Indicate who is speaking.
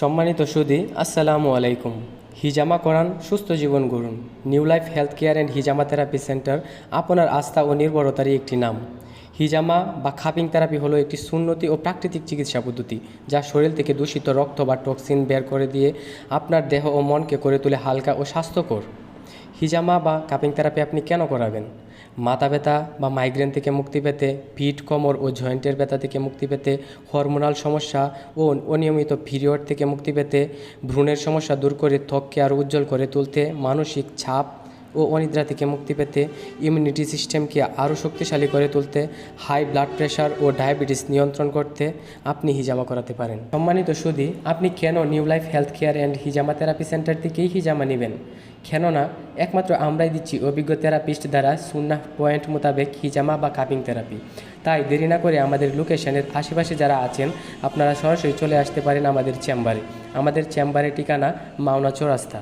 Speaker 1: সম্মানিত সুদী, আসসালামু আলাইকুম। হিজামা করান, সুস্থ জীবন গড়ুন। New life health care and হিজামা therapy centre আপনার আস্থা ও নির্ভরতারই একটি নাম। হিজামা বা খাপিং থেরাপি হলো একটি সুন্নতি ও প্রাকৃতিক চিকিৎসা পদ্ধতি যা শরীর থেকে দূষিত রক্ত বা টক্সিন বের করে দিয়ে আপনার দেহ ও মনকে করে তুলে হালকা ও স্বাস্থ্যকর। হিজামা বা কাপিং থেরাপি আপনি কেন করাবেন? মাথা ব্যথা বা মাইগ্রেন থেকে মুক্তি পেতে, পিঠ, কোমর ও জয়েন্টের ব্যথা থেকে মুক্তি পেতে হরমোনাল সমস্যা ও অনিয়মিত পিরিয়ড থেকে মুক্তি পেতে, ভ্রূণের সমস্যা দূর করে ত্বককে আরও উজ্জ্বল করে তুলতে মানসিক ছাপ ও অনিদ্রা থেকে মুক্তি পেতে ইমিউনিটি সিস্টেমকে আরও শক্তিশালী করে তুলতে হাই ব্লাড প্রেশার ও ডায়াবেটিস নিয়ন্ত্রণ করতে আপনি হিজামা করাতে পারেন। সম্মানিত সুদী, আপনি কেন new life health care and হিজামা therapy centre থেকেই হিজামা নেবেন? কেননা, একমাত্র আমরাই দিচ্ছি অভিজ্ঞ থেরাপিস্ট দ্বারা সুন্না পয়েন্ট মোতাবেক হিজামা বা কাপিং থেরাপি তাই দেরি না করে আমাদের লোকেশনের আশেপাশে যারা আছেন, আপনারা সরাসরি চলে আসতে পারেন আমাদের চেম্বারে আমাদের চেম্বারের ঠিকানা মাওনা চৌরাস্তা।